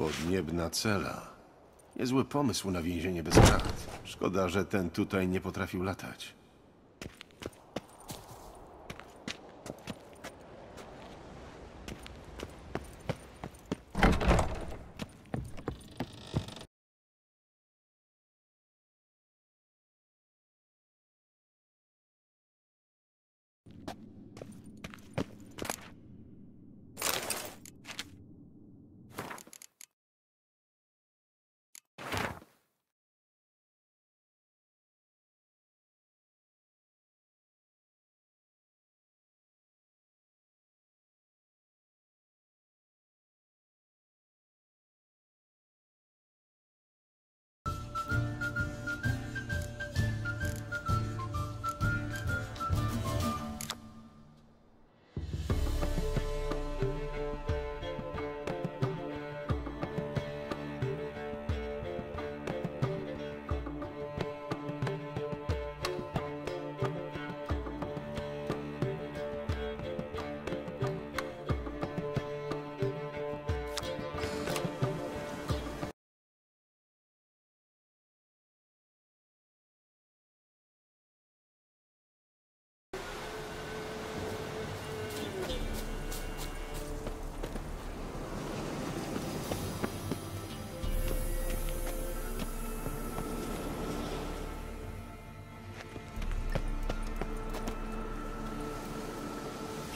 Podniebna cela. Niezły pomysł na więzienie bez krat. Szkoda, że ten tutaj nie potrafił latać.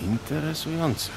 Interesujące.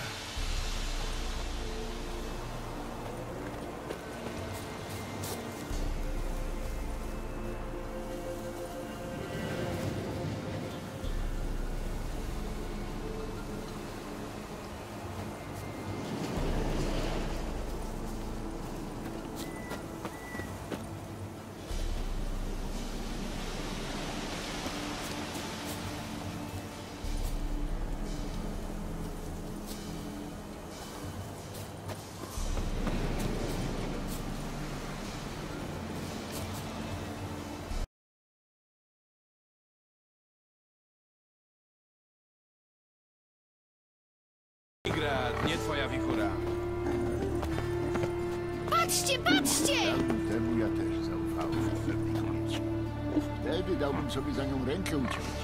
Wtedy dałbym sobie za nią rękę uciąć.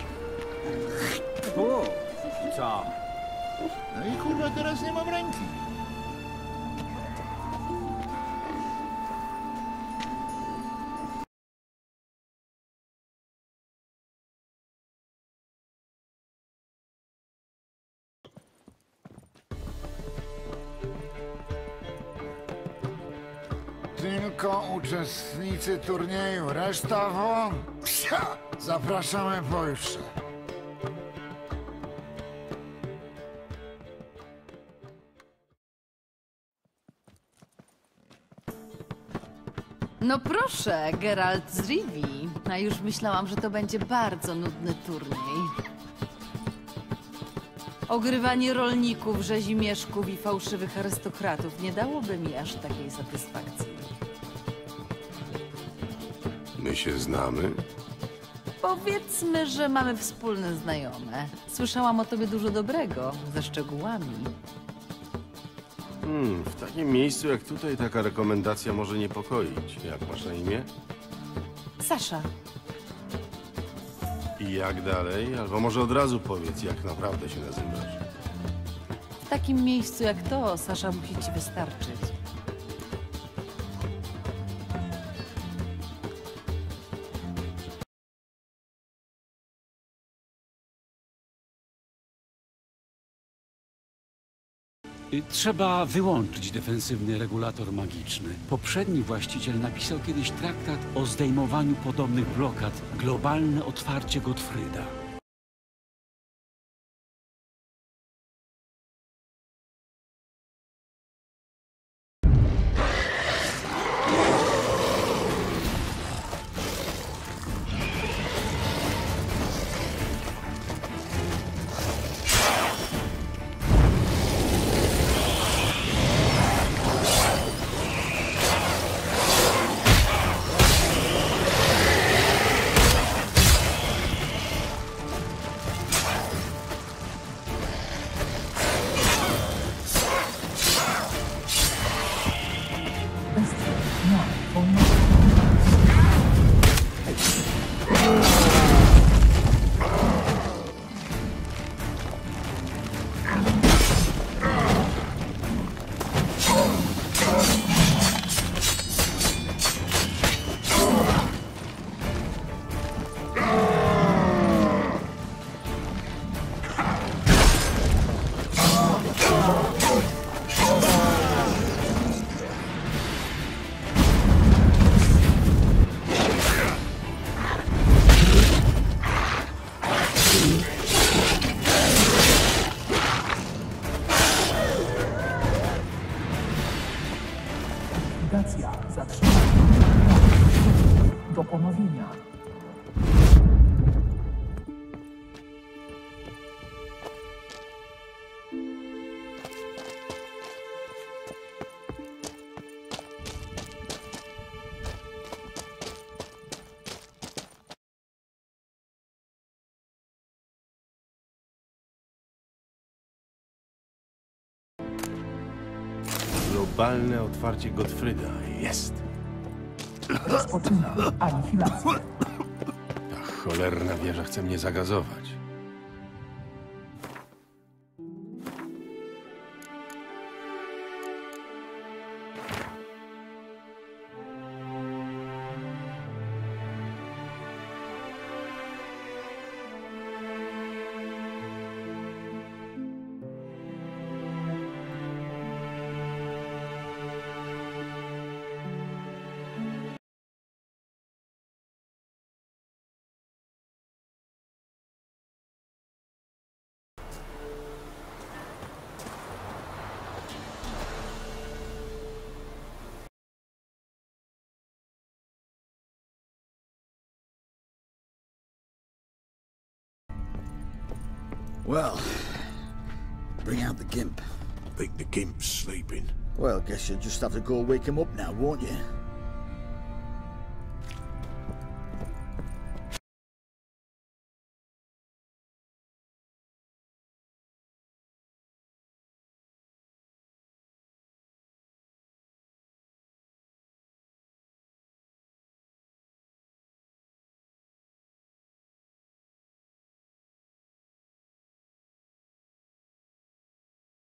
Fu, co? No i kurwa, teraz nie mam ręki. Tylko uczestnicy turnieju, reszta won. Psia! Zapraszamy pojutrze. No proszę, Geralt z Rivi. A już myślałam, że to będzie bardzo nudny turniej. Ogrywanie rolników, rzezimieszków i fałszywych arystokratów nie dałoby mi aż takiej satysfakcji. My się znamy? Powiedzmy, że mamy wspólne znajome. Słyszałam o tobie dużo dobrego, ze szczegółami. Hmm, w takim miejscu jak tutaj taka rekomendacja może niepokoić. Jak masz na imię? Sasza, I jak dalej? Albo może od razu powiedz, jak naprawdę się nazywasz. w takim miejscu jak to, Sasza musi ci wystarczyć. Trzeba wyłączyć defensywny regulator magiczny. Poprzedni właściciel napisał kiedyś traktat o zdejmowaniu podobnych blokad. Globalne otwarcie Gottfrieda. Nawigacja zatrzymana. Do ponowienia. Globalne otwarcie Gottfrieda. Jest! Rozpoczyna anihilację. Ta cholerna wieża chce mnie zagazować. Well, bring out the gimp. Think the gimp's sleeping. Well, guess you'll just have to go wake him up now, won't you?